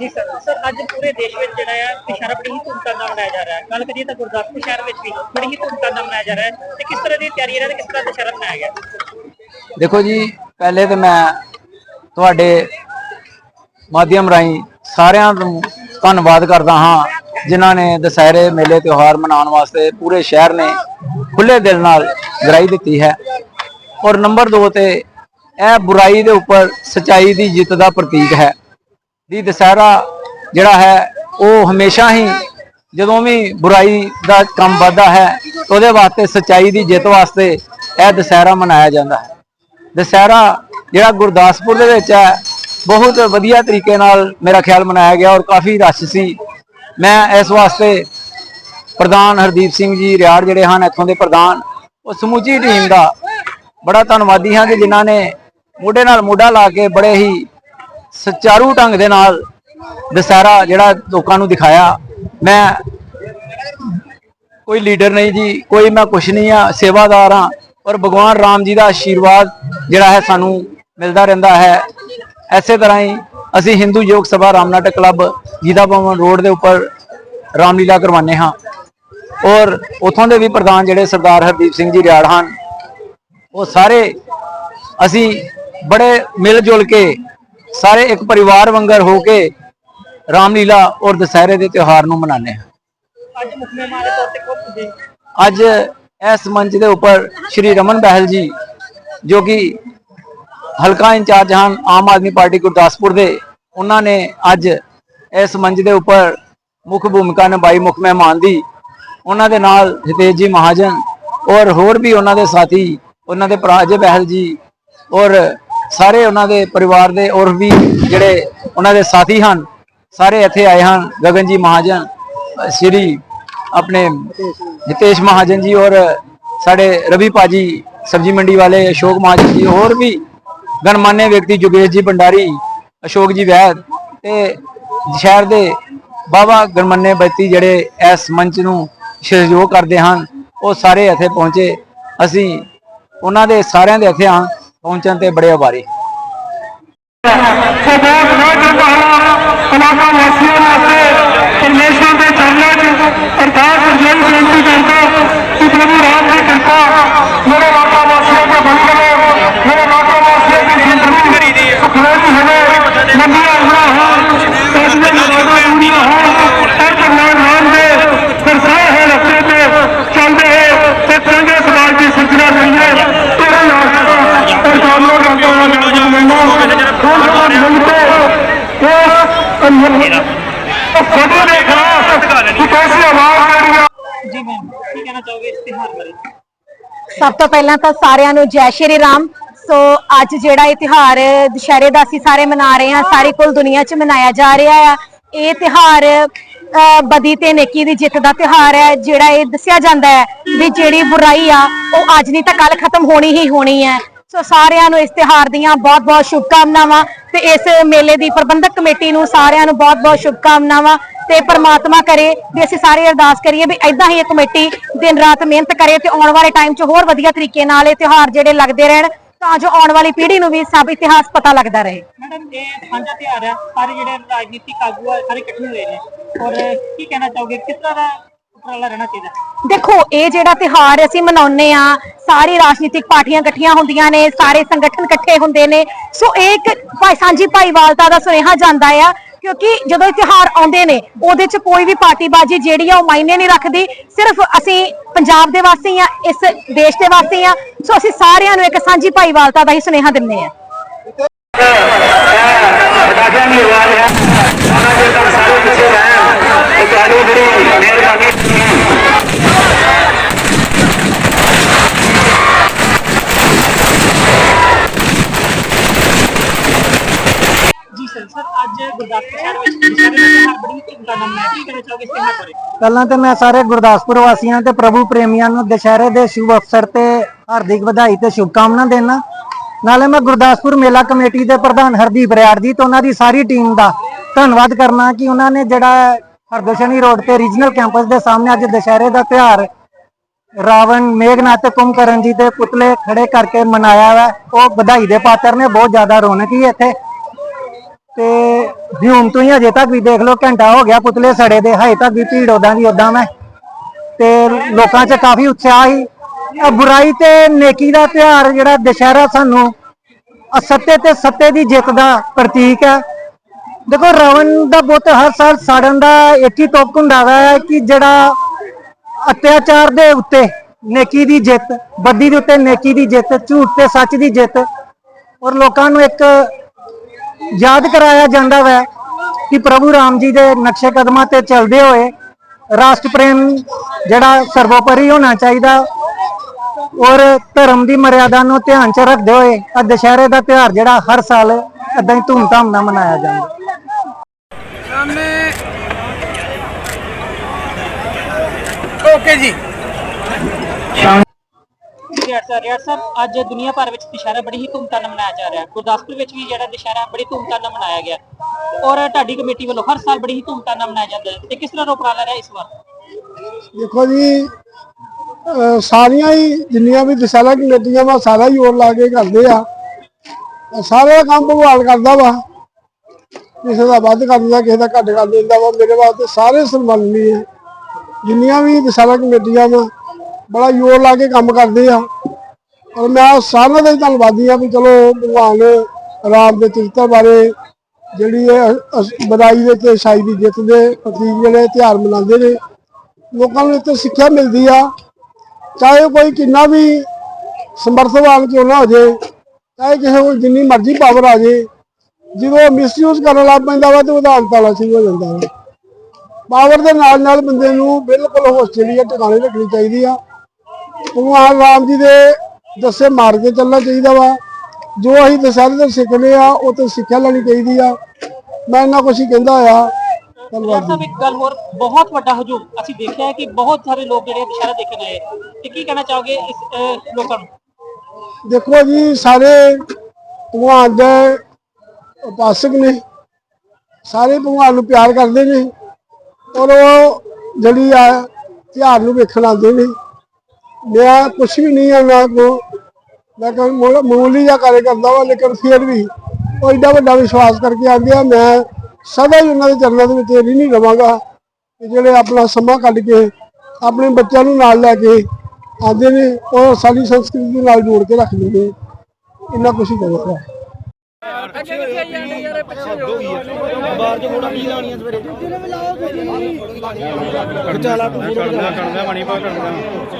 ਜੀ sir sir ਅੱਜ ਪੂਰੇ ਦੇਸ਼ ਵਿੱਚ ਜਿਹੜਾ ਹੈ ਦੁਸ਼ਹਿਰਾ ਬੜੀ ਹੀ ਧੂਮਧਾਮ ਨਾਲ ਮਨਾਇਆ ਜਾ ਰਿਹਾ ਹੈ। ਗੱਲ ਕਰੀਏ ਤਾਂ ਗੁਰਦਾਸਪੁਰ ਸ਼ਹਿਰ ਵਿੱਚ ਵੀ ਬੜੀ ਹੀ ਧੂਮਧਾਮ ਨਾਲ ਮਨਾਇਆ ਜਾ ਰਿਹਾ ਹੈ ਤੇ ਕਿਸ ਤਰ੍ਹਾਂ ਦੀ ਤਿਆਰੀ ਹੈ ਤੇ ਕਿਸ ਤਰ੍ਹਾਂ ਦੁਸ਼ਹਿਰਾ ਮਨਾਇਆ ਗਿਆ? ਦੇਖੋ ਜੀ, ਪਹਿਲੇ ਤਾਂ ਮੈਂ ਤੁਹਾਡੇ ਮਾਧਿਅਮ ਰਾਹੀਂ ਸਾਰਿਆਂ ਨੂੰ ਧੰਨਵਾਦ ਕਰਦਾ ਹਾਂ, ਜਿਨ੍ਹਾਂ ਨੇ ਦੁਸਹਿਰੇ ਮੇਲੇ, ਤਿਉਹਾਰ ਮਨਾਉਣ ਵਾਸਤੇ ਪੂਰੇ ਸ਼ਹਿਰ ਨੇ ਖੁੱਲੇ ਦਿਲ ਨਾਲ ਗਰਾਈ ਦਿੱਤੀ ਹੈ। ਔਰ ਨੰਬਰ 2 ਤੇ, ਇਹ ਬੁਰਾਈ ਦੇ ਉੱਪਰ ਸਚਾਈ ਦੀ ਜਿੱਤ ਦਾ ਪ੍ਰਤੀਕ ਹੈ। ਦੀ ਦੁਸਹਿਰਾ ਜਿਹੜਾ ਹੈ, ਉਹ ਹਮੇਸ਼ਾ ਹੀ ਜਦੋਂ ਵੀ ਬੁਰਾਈ ਦਾ ਕੰਮ ਵੱਧਦਾ ਹੈ, ਉਹਦੇ ਵਾਸਤੇ ਸਚਾਈ ਦੀ ਜਿੱਤ ਵਾਸਤੇ ਇਹ ਦੁਸਹਿਰਾ ਮਨਾਇਆ ਜਾਂਦਾ ਹੈ। ਦੁਸਹਿਰਾ ਜਿਹੜਾ ਗੁਰਦਾਸਪੁਰ ਦੇ ਵਿੱਚ ਹੈ, ਬਹੁਤ ਵਧੀਆ ਤਰੀਕੇ ਨਾਲ ਮੇਰਾ ਖਿਆਲ ਮਨਾਇਆ ਗਿਆ ਔਰ ਕਾਫੀ ਰਸ਼ ਸੀ। ਮੈਂ ਇਸ ਵਾਸਤੇ ਪ੍ਰਧਾਨ ਹਰਦੀਪ ਸਿੰਘ ਜੀ ਰਿਆੜ ਜਿਹੜੇ ਹਨ, ਇੱਥੋਂ ਦੇ ਪ੍ਰਧਾਨ, ਉਹ ਸਮੁੱਚੀ ਟੀਮ ਦਾ ਬੜਾ ਧੰਨਵਾਦੀ ਹਾਂ ਕਿ ਜਿਨ੍ਹਾਂ ਨੇ ਮੋਢੇ ਨਾਲ ਮੋਢਾ ਲਾ ਕੇ ਬੜੇ ਹੀ ਸੁਚਾਰੂ ਢੰਗ ਦੇ ਨਾਲ ਦੁਸਹਿਰਾ ਜਿਹੜਾ ਲੋਕਾਂ ਨੂੰ ਦਿਖਾਇਆ। ਮੈਂ ਕੋਈ ਲੀਡਰ ਨਹੀਂ ਜੀ, ਕੋਈ ਮੈਂ ਕੁਛ ਨਹੀਂ ਆ, ਸੇਵਾਦਾਰ ਹਾਂ ਔਰ ਭਗਵਾਨ ਰਾਮ ਜੀ ਦਾ ਆਸ਼ੀਰਵਾਦ ਜਿਹੜਾ ਹੈ ਸਾਨੂੰ ਮਿਲਦਾ ਰਹਿੰਦਾ ਹੈ। ਐਸੇ ਤਰ੍ਹਾਂ ਹੀ ਅਸੀਂ ਹਿੰਦੂ ਯੋਗ ਸਭਾ ਰਾਮਨਾਟਕ ਕਲੱਬ ਜੀਦਾ ਭਵਨ ਰੋਡ ਦੇ ਉੱਪਰ ਰਾਮਲੀਲਾ ਕਰਵਾਉਂਦੇ ਹਾਂ। ਔਰ ਉਥੋਂ ਦੇ ਵੀ ਪ੍ਰਧਾਨ ਜਿਹੜੇ ਸਰਦਾਰ ਹਰਦੀਪ ਸਿੰਘ ਜੀ ਰਿਆੜ ਹਨ, ਉਹ ਸਾਰੇ ਅਸੀਂ ਬੜੇ ਮਿਲ ਜੁਲ ਕੇ ਸਾਰੇ ਇੱਕ ਪਰਿਵਾਰ ਵਾਂਗਰ ਹੋ ਕੇ ਰਾਮਲੀਲਾ ਔਰ ਦੁਸਹਿਰੇ ਦੇ ਤਿਉਹਾਰ ਨੂੰ ਮਨਾਉਂਦੇ ਹਾਂ। ਅੱਜ ਮੁੱਖ ਮਹਿਮਾਨ ਦੇ ਤੌਰ ਤੇ ਕੌਣ ਪੁੱਜੇ? ਅੱਜ ਇਸ ਮੰਚ ਦੇ ਉੱਪਰ ਸ਼੍ਰੀ ਰਮਨ ਬਹਿਲ ਜੀ ਜੋ ਕਿ ਹਲਕਾ ਇੰਚਾਰਜ ਹਨ ਆਮ ਆਦਮੀ ਪਾਰਟੀ ਗੁਰਦਾਸਪੁਰ ਦੇ ਉਹਨਾਂ ਨੇ ਅੱਜ ਇਸ ਮੰਚ ਦੇ ਉੱਪਰ ਮੁੱਖ ਭੂਮਿਕਾ ਨਿਭਾਈ ਮੁੱਖ ਮਹਿਮਾਨ ਦੀ। ਉਹਨਾਂ ਦੇ ਨਾਲ ਹਿਤੇਸ਼ ਜੀ ਮਹਾਜਨ ਔਰ ਹੋਰ ਵੀ ਉਹਨਾਂ ਦੇ ਸਾਥੀ ਉਹਨਾਂ ਦੇ ਭਰਾ ਅਜੇ ਬਹਿਲ ਜੀ ਔਰ ਸਾਰੇ ਉਹਨਾਂ ਦੇ ਪਰਿਵਾਰ ਦੇ ਔਰ ਵੀ ਜਿਹੜੇ ਉਹਨਾਂ ਦੇ ਸਾਥੀ ਹਨ, ਸਾਰੇ ਇੱਥੇ ਆਏ ਹਨ, ਗਗਨ ਜੀ ਮਹਾਜਨ, ਸ਼੍ਰੀ ਆਪਣੇ ਹਿਤੇਸ਼ ਮਹਾਜਨ ਜੀ ਔਰ ਸਾਡੇ ਰਵੀ ਪਾਜੀ ਸਬਜੀ ਮੰਡੀ ਵਾਲੇ ਅਸ਼ੋਕ ਮਹਾਜਨ ਜੀ, ਹੋਰ ਵੀ ਗਣਮਾਨੇ ਵਿਅਕਤੀ ਜੁਗੇਸ਼ ਜੀ ਭੰਡਾਰੀ, ਅਸ਼ੋਕ ਜੀ ਵੈਦ ਤੇ ਸ਼ਹਿਰ ਦੇ ਬਾਬਾ ਗਣਮਾਨੇ ਵਿਅਕਤੀ ਜਿਹੜੇ ਇਸ ਮੰਚ ਨੂੰ ਸਹਿਯੋਗ ਕਰਦੇ ਹਨ, ਉਹ ਸਾਰੇ ਇੱਥੇ ਪਹੁੰਚੇ। ਅਸੀਂ ਉਹਨਾਂ ਦੇ ਸਾਰਿਆਂ ਦੇ ਇੱਥੇ ਹਾਂ। ਪਹੁੰਚਣ ਤੇ ਬੜੇ ਆਭਾਰੀ ਸਰਦਾਰ ਨੌਜਵਾਨ ਇਲਾਕਾ ਵਾਸੀਆਂ ਵਾਸਤੇ ਪਰਮੇਸ਼ਰ ਦੇ ਚਰਨਾਂ 'ਚ ਅਰਦਾਸ ਅਰਜ਼ੀ ਬੇਨਤੀ ਕਰਦਾ ਕਿ ਪ੍ਰਭੂ ਰਾਮ ਦੀ ਕਿਰਪਾ ਮੇਰੇ ਇਲਾਕਾ ਵਾਸੀਆਂ ਤੇ ਬਣੀ ਰਹੇ ਮੇਰੇ ਇਲਾਕਾ ਵਾਸੀਆਂ ਦੀ ਜ਼ਿੰਦਗੀ ਕਰੀ ਦੀ ਖੁਸ਼ਹਾਲੀ ਹੋਵੇ ਲੰਬੀਆਂ ਉਮਰਾਂ ਹੋਣ ਤਸਵੀਰ ਨਵਾਜ਼ਾਂ ਪੂਰੀਆਂ ਹੋਣ ਹਰ ਭਗਵਾਨ ਰਾਮ ਦੇ ਦਰਸਾਏ ਹੋਏ ਰਸਤੇ ਤੇ ਚੱਲਦੇ ਹੋਏ ਤੇ ਚੰਗੇ ਸਮਾਜ ਦੀ ਸਿਰਜਣਾ ਕਰੀਏ ਤੇਰੇ ਆਸ਼ੀਰਵਾਦ ਔਰ ਕਾਮਨਾ ਕਰਦਾ ਹਾਂ ਜਨ ਮੈਨੂੰ ਹੁਣ ਸਮਾਜ ਮਿਲਤੇ ਇਸ ਅੰਦਰ ਸਭੇ ਦੇ ਖਿਲਾਫ ਇੱਕ ਐਸੀ ਆਵਾਜ਼ ਦੇਣੀ ਆ ਜੀ ਮੈਮ ਕੀ ਕਹਿਣਾ ਚਾਹੋਗੇ ਇਸ ਤਿਉਹਾਰ ਬਾਰੇ ਸਭ ਤੋਂ ਪਹਿਲਾਂ ਤਾਂ ਸਾਰਿਆਂ ਨੂੰ ਜੈ ਸ਼੍ਰੀ ਰਾਮ। ਸੋ ਅੱਜ ਜਿਹੜਾ ਇਹ ਤਿਹਾਰ ਦੁਸ਼ਹਿਰੇ ਦਾ ਅਸੀਂ ਸਾਰੇ ਮਨਾ ਰਹੇ ਹਾਂ ਸਾਰੀ ਕੁੱਲ ਦੁਨੀਆ 'ਚ ਮਨਾਇਆ ਜਾ ਰਿਹਾ ਆ। ਇਹ ਤਿਹਾਰ ਅ, ਬਦੀ ਤੇ ਨੇਕੀ ਦੀ ਜਿੱਤ ਦਾ ਤਿਹਾਰ ਹੈ ਜਿਹੜਾ ਇਹ ਦੱਸਿਆ ਜਾਂਦਾ ਹੈ ਵੀ ਜਿਹੜੀ ਬੁਰਾਈ ਆ ਉਹ ਅੱਜ ਨਹੀਂ ਤਾਂ ਕੱਲ ਖਤਮ ਹੋਣੀ ਹੀ ਹੋਣੀ ਹੈ। ਸੋ ਸਾਰਿਆਂ ਨੂੰ ਇਸ ਤਿਹਾਰ ਦੀਆਂ ਬਹੁਤ-ਬਹੁਤ ਸ਼ੁਭਕਾਮਨਾਵਾਂ। ਤੇ ਇਸ ਮੇਲੇ ਦੀ ਪ੍ਰਬੰਧਕ ਕਮੇਟੀ ਨੂੰ ਸਾਰਿਆਂ ਨੂੰ ਬਹੁਤ-ਬਹੁਤ ਸ਼ੁਭਕਾਮਨਾਵਾਂ ਤੇ ਪ੍ਰਮਾਤਮਾ ਕਰੇ ਵੀ ਅਸੀਂ ਸਾਰੇ ਅਰਦਾਸ ਕਰੀਏ ਵੀ ਐਦਾਂ ਹੀ ਇਹ ਕਮੇਟੀ ਦਿਨ ਰਾਤ ਮਿਹਨਤ ਕਰੇ ਤੇ ਆਉਣ ਵਾਲੇ ਟਾਈਮ 'ਚ ਹੋਰ ਵਧੀਆ ਤਰੀਕੇ ਨਾਲ ਇਹ ਤਿਉਹਾਰ ਜਿਹੜੇ ਲੱਗਦੇ ਰਹਿਣ, ਤਾਂ ਜੋ ਆਉਣ ਵਾਲੀ ਪੀੜ੍ਹੀ ਨੂੰ ਵੀ ਸਭ ਇਤਿਹਾਸ ਪਤਾ ਲੱਗਦਾ ਰਹੇ। ਮੈਡਮ, ਇਹ ਸਾਂਝਾ ਤਿਉਹਾਰ ਹੈ। ਸਾਰੇ ਜਿਹੜੇ ਰਾਜਨੀਤਿਕ ਆਗੂ ਆ, ਸਾਰੇ ਇਕੱਠੇ ਹੋਏ ਨੇ। ਔਰ ਕੀ ਕਹਿਣਾ ਚਾਹੋਗੇ? ਕਿਸ ਤਰ੍ਹਾਂ ਦਾ ਉਪਰਾਲਾ ਰਹਿਣਾ ਚਾਹੀਦਾ। ਹੈ? ਦੇਖੋ ਇਹ ਜਿਹੜਾ ਤਿਹਾਰ ਅਸੀਂ ਮਨਾਉਂਦੇ ਆ ਸਾਰੀ ਰਾਜਨੀਤਿਕ ਪਾਰਟੀਆਂ ਇਕੱਠੀਆਂ ਹੁੰਦੀਆਂ ਨੇ ਸਾਰੇ ਸੰਗਠਨ ਇਕੱਠੇ ਹੁੰਦੇ ਨੇ। ਸੋ ਇਹ ਇੱਕ ਭਾਈ ਸਾਂਝੀ ਭਾਈਵਾਲਤਾ ਦਾ ਸੁਨੇਹਾ ਜਾਂਦਾ ਆ ਕਿਉਂਕਿ ਜਦੋਂ ਇਹ ਤਿਹਾਰ ਆਉਂਦੇ ਨੇ ਉਹਦੇ ਚ ਕੋਈ ਵੀ ਪਾਰਟੀਬਾਜ਼ੀ ਜਿਹੜੀ ਆ ਉਹ ਮਾਇਨੇ ਨਹੀਂ ਰੱਖਦੀ। ਸਿਰਫ ਅਸੀਂ ਪੰਜਾਬ ਦੇ ਵਾਸੀ ਆ ਇਸ ਦੇਸ਼ ਦੇ ਵਾਸੀ ਆ। ਸੋ ਅਸੀਂ ਸਾਰਿਆਂ ਨੂੰ ਇੱਕ ਸਾਂਝੀ ਭਾਈਵਾਲਤਾ ਦਾ ਹੀ ਸੁਨੇਹਾ ਦਿੰਦੇ ਆ ਰਾਜਾ ਦੀ ਆਵਾਜ਼ ਹੈ ਉਹਨਾਂ ਦੇ ਤਾਂ ਸਾਰੇ ਪਿੱਛੇ ਰਹਿਣ ਤੇ ਤੁਹਾਡੀ ਬੜੀ ਮਿਹਰਬਾਨੀ ਜੀ ਸਰ ਸਰ ਅੱਜ ਗੁਰਦਾਸਪੁਰ ਸ਼ਹਿਰ ਵਿੱਚ ਦੁਸ਼ਹਿਰੇ ਦਾ ਤਿਉਹਾਰ ਬੜੀ ਹੀ ਧੂਮਧਾਮ ਨਾਲ ਮਨਾਇਆ ਕੀ ਕਹਿਣਾ ਚਾਹੋਗੇ ਇਸ ਤਿਉਹਾਰ ਬਾਰੇ ਪਹਿਲਾਂ ਤੇ ਮੈਂ ਸਾਰੇ ਗੁਰਦਾਸਪੁਰ ਵਾਸੀਆਂ ਤੇ ਪ੍ਰਭੂ ਪ੍ਰੇਮੀਆਂ ਨੂੰ ਦੁਸ਼ਹਿਰੇ ਦੇ ਸ਼ੁਭ ਅਵਸਰ ਤੇ ਹਾਰਦਿਕ ਵਧਾਈ ਤੇ ਸ਼ੁਭਕਾਮਨਾ ਦੇਣਾ ਨਾਲੇ ਮੈਂ ਗੁਰਦਾਸਪੁਰ ਮੇਲਾ ਕਮੇਟੀ ਦੇ ਪ੍ਰਧਾਨ ਹਰਦੀਪ ਰਿਆੜ ਜੀ ਤੇ ਉਹਨਾਂ ਦੀ ਸਾਰੀ ਟੀਮ ਦਾ ਧੰਨਵਾਦ ਕਰਨਾ ਕਿ ਉਹਨਾਂ ਨੇ ਜਿਹੜਾ ਹਰਦੋਸ਼ਨੀ ਰੋਡ ਤੇ ਰੀਜਨਲ ਕੈਂਪਸ ਦੇ ਸਾਹਮਣੇ ਅੱਜ ਦੁਸ਼ਹਿਰੇ ਦਾ ਤਿਉਹਾਰ ਰਾਵਣ, ਮੇਘਨਾਥ ਤੇ ਕੁੰਭਕਰਨ ਜੀ ਦੇ ਪੁਤਲੇ ਖੜੇ ਕਰਕੇ ਮਨਾਇਆ ਹੈ ਉਹ ਵਧਾਈ ਦੇ ਪਾਤਰ ਨੇ, ਬਹੁਤ ਜ਼ਿਆਦਾ ਰੌਣਕ ਹੀ ਇੱਥੇ। ਤੇ ਹੂਮ ਤੋਂ ਹੀ ਅਜੇ ਤੱਕ ਵੀ ਦੇਖ ਲਓ ਘੰਟਾ ਹੋ ਗਿਆ ਪੁਤਲੇ ਸੜੇ ਦੇ ਹਜੇ ਤੱਕ ਵੀ ਭੀੜ ਉਦਾਂ ਦੀ ਉਦਾਂ ਮੈਂ। ਤੇ ਲੋਕਾਂ 'ਚ ਕਾਫੀ ਉਤਸ਼ਾਹ ਸੀ। ਇਹ ਬੁਰਾਈ ਤੇ ਨੇਕੀ ਦਾ ਤਿਉਹਾਰ ਜਿਹੜਾ ਦੁਸ਼ਹਿਰਾ ਸਾਨੂੰ ਅਸੱਤੇ ਤੇ ਸੱਤੇ ਦੀ ਜਿੱਤ ਦਾ ਪ੍ਰਤੀਕ ਹੈ। ਦੇਖੋ ਰਾਵਣ ਦਾ ਬੁੱਤ ਹਰ ਸਾਲ ਸਾੜਨ ਦਾ ਇੱਕ ਹੀ ਤੁਕ ਹੁੰਦਾ ਹੈ ਕਿ ਜਿਹੜਾ ਅਤਿਆਚਾਰ ਦੇ ਉੱਤੇ ਨੇਕੀ ਦੀ ਜਿੱਤ ਬੱਦੀ ਦੇ ਉੱਤੇ ਨੇਕੀ ਦੀ ਜਿੱਤ, ਝੂਠ ਤੇ ਸੱਚ ਦੀ ਜਿੱਤ, ਔਰ ਲੋਕਾਂ ਨੂੰ ਇੱਕ ਯਾਦ ਕਰਾਇਆ ਜਾਂਦਾ ਹੈ ਕਿ ਪ੍ਰਭੂ ਰਾਮ ਜੀ ਦੇ ਨਕਸ਼ੇ ਕਦਮਾਂ ਤੇ ਚੱਲਦੇ ਹੋਏ ਰਾਸ਼ਟਰ ਪ੍ਰੇਮ ਜਿਹੜਾ ਸਰਵੋਪਰੀ ਹੋਣਾ ਚਾਹੀਦਾ ਔਰ ਧਰਮ ਦੀ ਮਰਿਆਦਾ ਨੂੰ ਧਿਆਨ 'ਚ ਰੱਖਦੇ ਹੋਏ ਆ ਦੁਸ਼ਹਿਰੇ ਦਾ ਤਿਉਹਾਰ ਜਿਹੜਾ ਹਰ ਸਾਲ ਏਦਾਂ ਹੀ ਧੂਮਧਾਮ ਨਾਲ ਮਨਾਇਆ ਜਾਂਦਾ। ਓਕੇ ਜੀ। ਰਿਆੜ ਸਾਹਿਬ ਰਿਆੜ ਸਾਹਿਬ ਅੱਜ ਦੁਨੀਆ ਭਰ ਵਿੱਚ ਦੁਸ਼ਹਿਰਾ ਬੜੀ ਹੀ ਧੂਮਧਾਮ ਨਾਲ ਮਨਾਇਆ ਜਾ ਰਿਹਾ। ਹੈ ਗੁਰਦਾਸਪੁਰ ਵਿੱਚ ਵੀ ਜਿਹੜਾ ਦੁਸ਼ਹਿਰਾ ਬੜੀ ਧੂਮਧਾਮ ਨਾਲ ਮਨਾਇਆ ਗਿਆ। ਔਰ ਢਾਡੀ ਕਮੇਟੀ ਵੱਲੋਂ ਹਰ ਸਾਲ ਬੜੀ ਹੀ ਧੂਮਧਾਮ ਨਾਲ ਮਨਾਇਆ ਜਾਂਦਾ ਹੈ। ਤੇ ਕਿਸ ਤਰ੍ਹਾਂ ਦਾ ਉਪਰਾਲਾ ਰਿਹਾ ਇਸ ਵਾਰ? ਦੇਖੋ ਜੀ ਸਾਰੀਆਂ ਹੀ ਜਿੰਨੀਆਂ ਵੀ ਦਸ਼ਹਰਾ ਕਮੇਟੀਆਂ ਵਾ, ਸਾਰਾ ਹੀ ਹੋਰ ਲਾ ਕੇ ਕਰਦੇ ਆ। ਸਾਰਾ ਕੰਮ ਭਗਵਾਨ ਕਰਦਾ ਵਾ। ਕਿਸੇ ਦਾ ਵੱਧ ਕਰ ਦਿੰਦਾ ਕਿਸੇ ਦਾ ਘੱਟ ਕਰ ਦਿੰਦਾ ਵਾ। ਮੇਰੇ ਵਾਸਤੇ ਸਾਰੇ ਸਨਮਾਨਨੀ ਹੈ ਜਿੰਨੀਆਂ ਵੀ ਦਸ਼ਹਰਾ ਕਮੇਟੀਆਂ ਵਾ, ਬੜਾ ਜ਼ੋਰ ਲਾ ਕੇ ਕੰਮ ਕਰਦੇ ਆ। ਔਰ ਮੈਂ ਸਾਰਿਆਂ ਦਾ ਹੀ ਧੰਨਵਾਦੀ ਆ ਵੀ ਚਲੋ ਭਗਵਾਨ ਰਾਮ ਦੇ ਚਰਿੱਤਰ ਬਾਰੇ ਜਿਹੜੀ ਇਹ ਅਸ- ਦੇ ਤੇ ਸ਼ਾਈ ਦੀ ਜਿੱਤ ਦੇ ਪ੍ਰਤੀਕ ਜਿਹੜੇ ਤਿਉਹਾਰ ਮਨਾਉਂਦੇ ਨੇ, ਲੋਕਾਂ ਨੂੰ ਇੱਥੇ ਸਿੱਖਿਆ ਮਿਲਦੀ ਆ। ਚਾਹੇ ਉਹ ਕੋਈ ਕਿੰਨਾ ਵੀ ਸਮਰਥਵਾਨ ਕਿਉਂ ਨਾ ਹੋ ਜੇ, ਚਾਹੇ ਕਿਸੇ ਕੋਲ ਜਿੰਨੀ ਮਰਜ਼ੀ ਪਾਵਰ ਆ ਜੇ, ਜਦੋਂ ਮਿਸਯੂਜ਼ ਕਰਨ ਲੱਗ ਪੈਂਦਾ ਵਾ ਤੇ ਉਹਦਾ ਅੰਤਾਲਾ ਸ਼ੁਰੂ ਹੋ ਜਾਂਦਾ ਵਾ। ਪਾਵਰ ਦੇ ਨਾਲ ਨਾਲ ਬੰਦੇ ਨੂੰ ਬਿਲਕੁਲ ਹੋਸ਼ ਜਿਹੜੀ ਟਿਕਾਣੇ ਰੱਖਣੀ ਚਾਹੀਦੀ ਆ। ਭਗਵਾਨ ਰਾਮ ਜੀ ਦੇ ਦੱਸੇ ਮਾਰਗ ਤੇ ਚੱਲਣਾ ਚਾਹੀਦਾ ਵਾ। ਜੋ ਅਸੀਂ ਦਸਹਿਰੇ ਤੋਂ ਸਿੱਖਦੇ ਆ ਉਹ ਤੋਂ ਸਿੱਖਿਆ ਲੈਣੀ ਚਾਹੀਦੀ ਆ। ਮੈਂ ਇਹਨਾਂ ਕੁਛ ਹੀ ਕਹਿੰਦਾ ਆ। ਧੰਨਵਾਦ ਜੀ। ਸਾਹਿਬ ਇੱਕ ਗੱਲ ਹੋਰ ਬਹੁਤ ਵੱਡਾ ਹਜੂਮ ਅਸੀਂ ਦੇਖਿਆ ਹੈ ਕਿ ਬਹੁਤ ਸਾਰੇ ਲੋਕ ਜਿਹੜੇ ਦੁਸ਼ਹਿਰਾ ਦੇਖਣ ਆਏ। ਤੇ ਕੀ ਕਹਿਣਾ ਚਾਹੋਗੇ ਇਸ ਅਹ, ਲੋਕਾਂ ਨੂੰ? ਦੇਖੋ ਜੀ ਸਾਰੇ ਭਗਵਾਨ ਦੇ ਉਪਾਸਕ ਨੇ। ਸਾਰੇ ਭਗਵਾਨ ਨੂੰ ਪਿਆਰ ਕਰਦੇ ਨੇ। ਔਰ ਉਹ ਜਿਹੜੀ ਆ ਤਿਉਹਾਰ ਨੂੰ ਵੇਖਣ ਆਉਂਦੇ ਨੇ। ਮੈਂ ਕੁਛ ਵੀ ਨਹੀਂ ਹੈ ਮੈਂ ਕੋ ਮੈਂ ਮਾਮੂਲੀ ਜਿਹਾ ਕਾਰਜ ਕਰਦਾ ਵਾ ਲੇਕਿਨ ਫਿਰ ਵੀ ਉਹ ਏਡਾ ਵੱਡਾ ਵਿਸ਼ਵਾਸ ਕਰਕੇ ਆਉਂਦੇ ਆ ਮੈਂ ਸਦਾ ਹੀ ਉਹਨਾਂ ਦੇ ਚਰਨਾਂ ਦੇ ਵਿੱਚ ਨਹੀਂ ਰਵਾਂਗਾ ਜਿਹੜੇ ਆਪਣਾ ਸਮਾਂ ਕੱਢ ਕੇ ਆਪਣੇ ਬੱਚਿਆਂ ਨੂੰ ਨਾਲ ਲੈ ਕੇ ਆਉਂਦੇ ਨੇ ਔਰ ਸਾਡੀ ਸੰਸਕ੍ਰਿਤੀ ਦੇ ਨਾਲ ਜੋੜ ਕੇ ਰੱਖਦੇ ਨੇ ਇੰਨਾ ਕੁਛ ਹੀ ਕਹਿੰਦਾ ਕਰਦਾ ਕਰਦਾ ਬਣੀ ਪਾ ਕਰਦਾ